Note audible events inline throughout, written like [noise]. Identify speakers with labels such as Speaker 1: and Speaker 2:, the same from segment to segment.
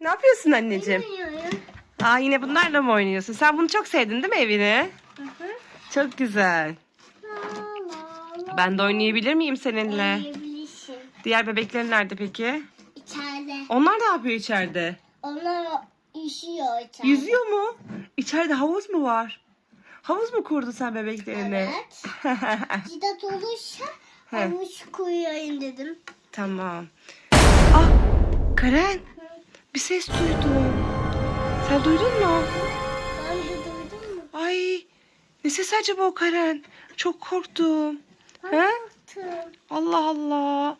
Speaker 1: Ne yapıyorsun anneciğim?
Speaker 2: Bilmiyorum.
Speaker 1: Aa yine bunlarla mı oynuyorsun? Sen bunu çok sevdin değil mi evini?
Speaker 2: Hı hı.
Speaker 1: Çok güzel. Ben de oynayabilir miyim seninle?
Speaker 2: Oynayabilirsin.
Speaker 1: Diğer bebeklerin nerede peki?
Speaker 2: İçeride.
Speaker 1: Onlar ne yapıyor içeride?
Speaker 2: Onlar üşüyor içeride.
Speaker 1: Yüzüyor mu? İçeride havuz mu var? Havuz mu kurdu sen bebeklerine?
Speaker 2: Evet. [laughs] Cidat olursa
Speaker 1: He.
Speaker 2: havuç koyayım dedim.
Speaker 1: tamam. Ah Karen bir ses duydum. Sen duydun mu?
Speaker 2: Ben de duydun mu?
Speaker 1: Ay ne ses acaba o Karen? Çok korktum.
Speaker 2: Ben korktum.
Speaker 1: Allah Allah.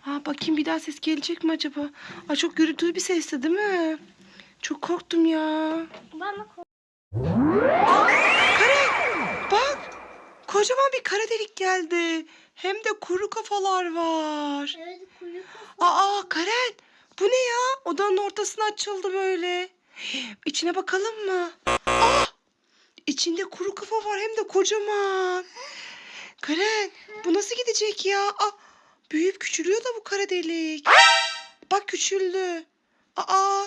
Speaker 1: Ha, bakayım bir daha ses gelecek mi acaba? Ay çok gürültülü bir sesti değil mi? Çok korktum ya.
Speaker 2: Ben de korktum.
Speaker 1: Karen bak. Kocaman bir kara delik geldi. Hem de kuru kafalar var.
Speaker 2: Evet kuyruk kafa.
Speaker 1: Aa Karen bu ne ya? Odanın ortasına açıldı böyle. İçine bakalım mı? Ah! İçinde kuru kafa var hem de kocaman. Karen bu nasıl gidecek ya? Ah, büyüyüp küçülüyor da bu kara delik. Bak küçüldü. Aa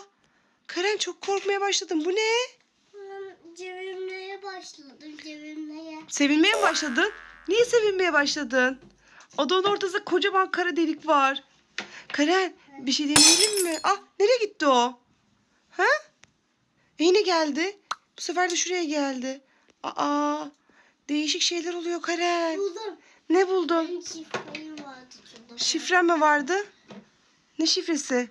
Speaker 1: Karen çok korkmaya başladım. Bu ne?
Speaker 2: Cevimleye başladım cevimleye.
Speaker 1: Sevinmeye mi başladın? Niye sevinmeye başladın? Odanın ortasında kocaman kara delik var. Karen bir şey deneyelim mi? Ah nereye gitti o? Ha? E, yine geldi. Bu sefer de şuraya geldi. Aa değişik şeyler oluyor Karen.
Speaker 2: Buldum.
Speaker 1: Ne buldun?
Speaker 2: Benim şifrem vardı şurada.
Speaker 1: Şifren mi vardı? Ne şifresi?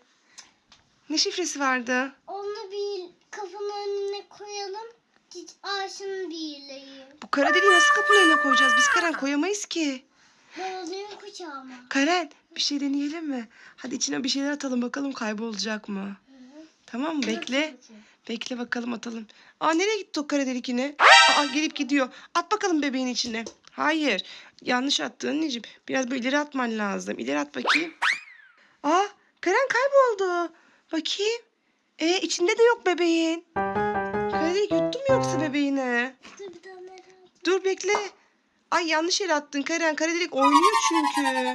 Speaker 1: Ne şifresi vardı?
Speaker 2: Onu bir kafanın önüne koyalım. Hiç ağaçın birleği.
Speaker 1: Bu kara deliği nasıl kapının önüne koyacağız? Biz Karen koyamayız ki.
Speaker 2: Ben kucağıma.
Speaker 1: Karen bir şey deneyelim mi? Hadi içine bir şeyler atalım bakalım kaybolacak mı? Tamam mı? Bekle. Bekle bakalım atalım. Aa nereye gitti o kara delik yine? Aa gelip gidiyor. At bakalım bebeğin içine. Hayır. Yanlış attın anneciğim. Biraz böyle ileri atman lazım. İleri at bakayım. Aa Karen kayboldu. Bakayım. E içinde de yok bebeğin. Kara delik yuttu mu yoksa bebeğini?
Speaker 2: Dur.
Speaker 1: Dur bekle. Ay yanlış yere attın Karen. Kara delik oynuyor çünkü.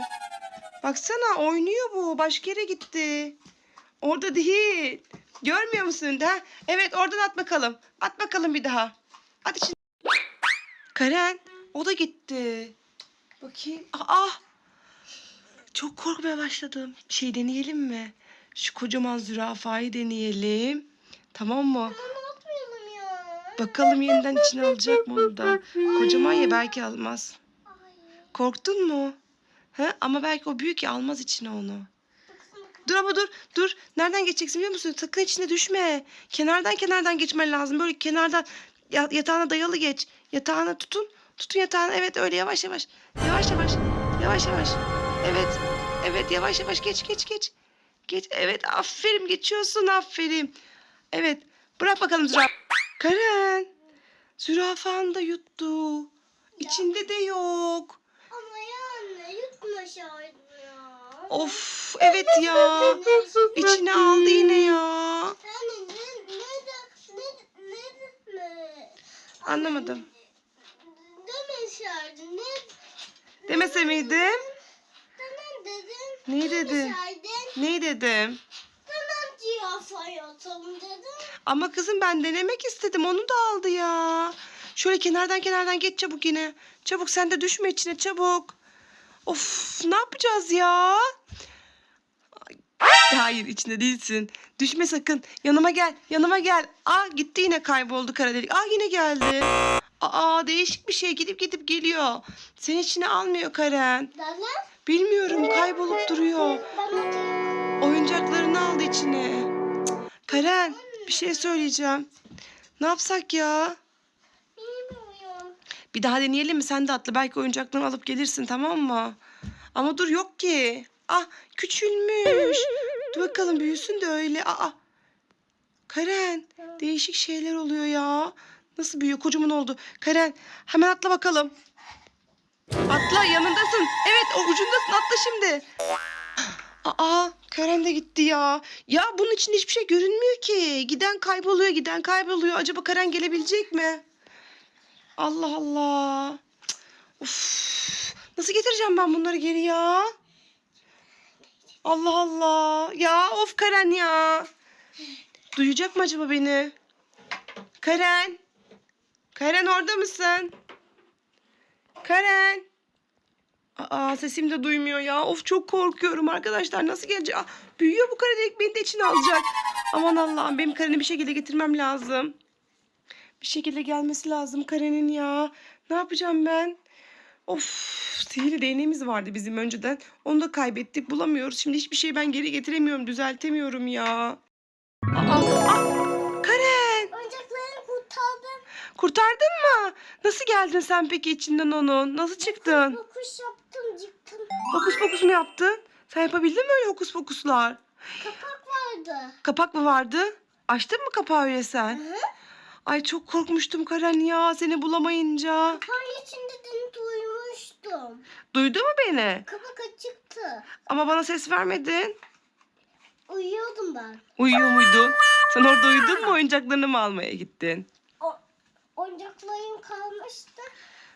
Speaker 1: Baksana oynuyor bu. Başka yere gitti. Orada değil. Görmüyor musun da? Evet oradan at bakalım. At bakalım bir daha. At için. Karen o da gitti. Bakayım. Aa. Çok korkmaya başladım. Şey deneyelim mi? Şu kocaman zürafayı deneyelim. Tamam mı? Bakalım yeniden içine alacak mı onu da? Kocaman ya belki almaz. Korktun mu? He? Ama belki o büyük ya almaz içine onu. Dur ama dur dur. Nereden geçeceksin biliyor musun? Sakın içine düşme. Kenardan kenardan geçmen lazım. Böyle kenardan ya- yatağına dayalı geç. Yatağına tutun. Tutun yatağına. Evet öyle yavaş yavaş. Yavaş yavaş. Yavaş yavaş. Evet. Evet yavaş yavaş geç geç geç. Geç. Evet aferin geçiyorsun aferin. Evet. Bırak bakalım zürafa. Karen. Zürafanı da yuttu. İçinde de yok.
Speaker 2: Ama ya anne yutmasaydın ya.
Speaker 1: Of evet ya. [laughs] İçine aldı yine ya.
Speaker 2: Yani ne ne ne ne ne
Speaker 1: Anlamadım.
Speaker 2: Ne
Speaker 1: Demese miydim?
Speaker 2: tamam dedim.
Speaker 1: Ne dedi?
Speaker 2: Demeseydin
Speaker 1: Ne dedim?
Speaker 2: Atalım dedim.
Speaker 1: Ama kızım ben denemek istedim. Onu da aldı ya. Şöyle kenardan kenardan geç çabuk yine. Çabuk sen de düşme içine çabuk. Of ne yapacağız ya? Ay, Hayır içinde değilsin. Düşme sakın. Yanıma gel. Yanıma gel. Aa gitti yine kayboldu kara delik. Aa yine geldi. Aa değişik bir şey gidip gidip geliyor. Seni içine almıyor Karen.
Speaker 2: Neden?
Speaker 1: Bilmiyorum kaybolup duruyor.
Speaker 2: Ben atayım.
Speaker 1: Oyuncaklarını aldı içine. Karen bir şey söyleyeceğim. Ne yapsak ya?
Speaker 2: Bilmiyorum.
Speaker 1: Bir daha deneyelim mi? Sen de atla. Belki oyuncaklarını alıp gelirsin tamam mı? Ama dur yok ki. Ah küçülmüş. Dur bakalım büyüsün de öyle. Aa. Karen değişik şeyler oluyor ya. Nasıl büyüyor? Kocaman oldu. Karen hemen atla bakalım. Atla yanındasın. Evet o ucundasın atla şimdi. Aa Karen de gitti ya. Ya bunun içinde hiçbir şey görünmüyor ki. Giden kayboluyor giden kayboluyor. Acaba Karen gelebilecek mi? Allah Allah. Uf. Nasıl getireceğim ben bunları geri ya? Allah Allah. Ya of Karen ya. Duyacak mı acaba beni? Karen. Karen orada mısın? Karen. Aa sesim de duymuyor ya. Of çok korkuyorum arkadaşlar. Nasıl gelecek? Aa, büyüyor bu kara delik beni de içine alacak. Aman Allah'ım benim Karen'i bir şekilde getirmem lazım. Bir şekilde gelmesi lazım Karen'in ya. Ne yapacağım ben? Of sihirli değneğimiz vardı bizim önceden. Onu da kaybettik bulamıyoruz. Şimdi hiçbir şey ben geri getiremiyorum düzeltemiyorum ya. Aa, aa, Karen
Speaker 2: Oyuncaklarını kurtardım.
Speaker 1: kurtardın mı? Nasıl geldin sen peki içinden onun? Nasıl çıktın?
Speaker 2: Yaptım çıktım.
Speaker 1: Hokus pokus mu yaptın? Sen yapabildin mi öyle hokus pokuslar?
Speaker 2: Kapak vardı.
Speaker 1: Kapak mı vardı? Açtın mı kapağı öyle
Speaker 2: Hı
Speaker 1: sen?
Speaker 2: hı.
Speaker 1: Ay çok korkmuştum Karen ya seni bulamayınca.
Speaker 2: Kapağın içinde dün duymuştum.
Speaker 1: Duydu mu beni?
Speaker 2: Kapak açıktı.
Speaker 1: Ama bana ses vermedin.
Speaker 2: Uyuyordum ben.
Speaker 1: Uyuyor muydun? Sen orada uyudun mu oyuncaklarını mı almaya gittin?
Speaker 2: O, oyuncaklarım kalmıştı.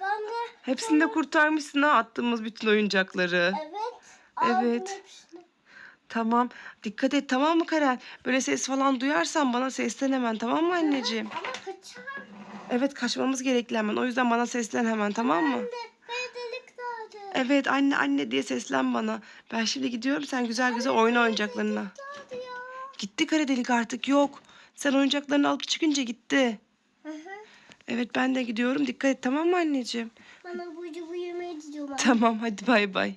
Speaker 2: Ben de
Speaker 1: Hepsini de kurtarmışsın ha attığımız bütün oyuncakları.
Speaker 2: evet.
Speaker 1: Evet.
Speaker 2: hepsini.
Speaker 1: Tamam. Dikkat et tamam mı Karen? Böyle ses falan duyarsan bana seslen hemen tamam mı anneciğim?
Speaker 2: Ama kaçar.
Speaker 1: Evet kaçmamız gerekli hemen. O yüzden bana seslen hemen tamam mı?
Speaker 2: Ben delik vardı.
Speaker 1: Evet anne anne diye seslen bana. Ben şimdi gidiyorum sen güzel güzel oyna oyuncaklarına. Gitti kara delik artık yok. Sen oyuncaklarını alıp çıkınca gitti. Evet ben de gidiyorum. Dikkat et tamam mı anneciğim?
Speaker 2: Bana bu bu yemeği diyorlar.
Speaker 1: Tamam hadi bay bay.